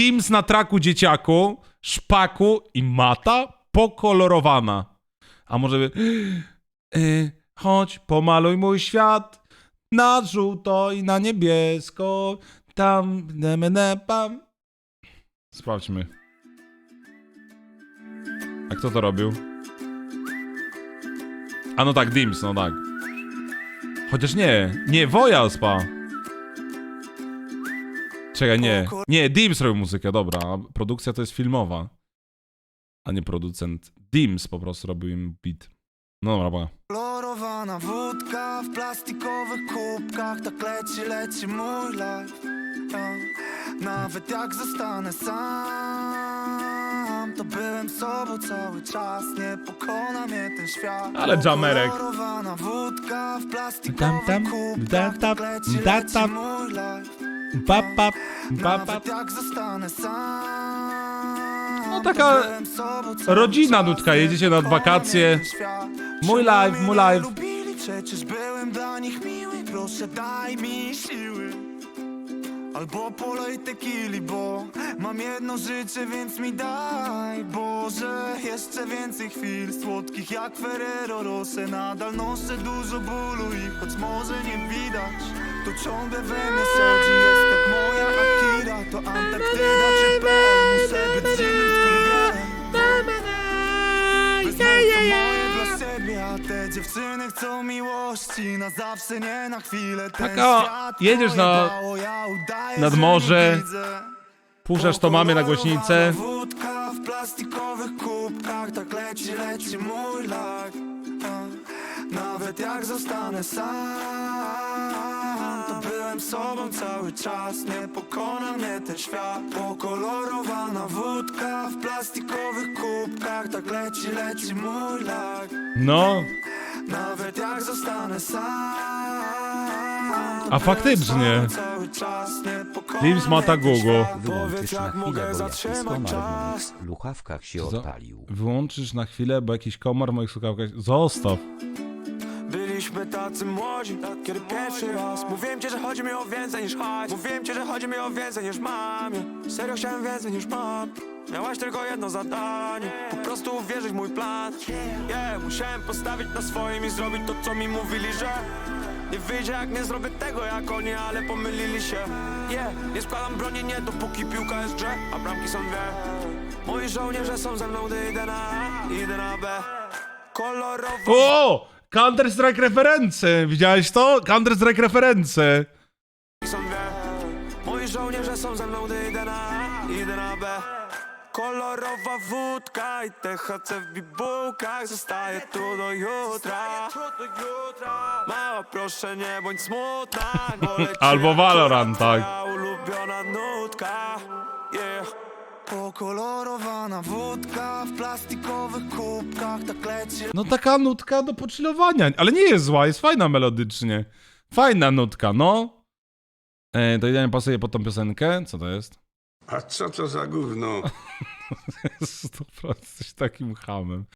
Dims na traku dzieciaku, szpaku i mata pokolorowana. A może by... Y, chodź, pomaluj mój świat na żółto i na niebiesko. Tam, nemene, pam. Sprawdźmy. A kto to robił? A no tak, Dims, no tak. Chociaż nie, nie, Wojalspa. Czekaj, nie. Nie, Dims robił muzykę, dobra. a Produkcja to jest filmowa. A nie producent. Dims po prostu robił im beat. No dobra. Kolorowana wódka w plastikowych kubkach Tak leci, leci mój life ja. Nawet jak zostanę sam To byłem sobą cały czas Nie pokona mnie ten świat Ale jamerek. Kolorowana wódka w Tam, plastikowych kubkach Tak leci, leci mój life Pap, pap, pap, pap. Nawet jak zostanę sam No taka to byłem sobą cały rodzina czas, nutka, jedziecie na wakacje. Mój mnie mój lubili? Przecież byłem dla nich miły. Proszę daj mi siły. Albo polej tequili, bo Mam jedno życie, więc mi daj Boże, jeszcze więcej chwil Słodkich jak Ferrero Rosse Nadal noszę dużo bólu I choć może nie widać To ciągle we mnie dziewczyny chcą miłości Na zawsze, nie na chwilę. Ten Taka, świat jedziesz na- pojebało, ja udaję, nad że nie morze, widzę. Puszczasz to mamy na głośnicę. Wódka w plastikowych kubkach Tak leci, leci mój life A, Nawet jak zostanę sam To byłem sobą cały czas Nie pokona mnie ten świat. Pokolorowana wódka w plastikowych kubkach Tak leci, leci mój life No, Nawet jak zostanę sam A faktycznie. Dims ma tak Google. Wyłączysz na chwilę, bo jakiś komar w moich luchawkach się za- odpalił. wyłączysz na chwilę, bo jakiś komar w moich słuchawkach... Zostaw. Byliśmy tacy młodzi, kiedy pierwszy raz. Mówiłem ci, że chodzi mi o więcej niż hajs. Mówiłem ci, że chodzi mi o więcej niż mam. Serio chciałem więcej niż mam Miałaś tylko jedno zadanie. Po prostu uwierzyć w mój plan. Yeah, musiałem postawić na swoim i zrobić to, co mi mówili, że Nie wyjdzie jak nie zrobię tego jak oni, ale pomylili się. Yeah, nie składam broni nie dopóki piłka jest grze A bramki są dwie. Moi żołnierze są ze mną, gdy idę na A, idę na B. Kolorowo O! Counter Strike referencje! Widziałeś to? Counter Strike referencje! są dwie Moi żołnierze są ze mną, gdy idę na A, idę na B Kolorowa wódka i THC w bibułkach Zostaję tu do jutra Mała proszę nie bądź smutna Albo Valorant, tak. Moja ulubiona nutka Pokolorowana wódka w plastikowych kubkach Tak leci, No taka nutka do pochillowania, ale nie jest zła, jest fajna melodycznie. Fajna nutka, no. E, to idealnie pasuje pod tą piosenkę. Co to jest? A co to za gówno? 100% jesteś takim hamem.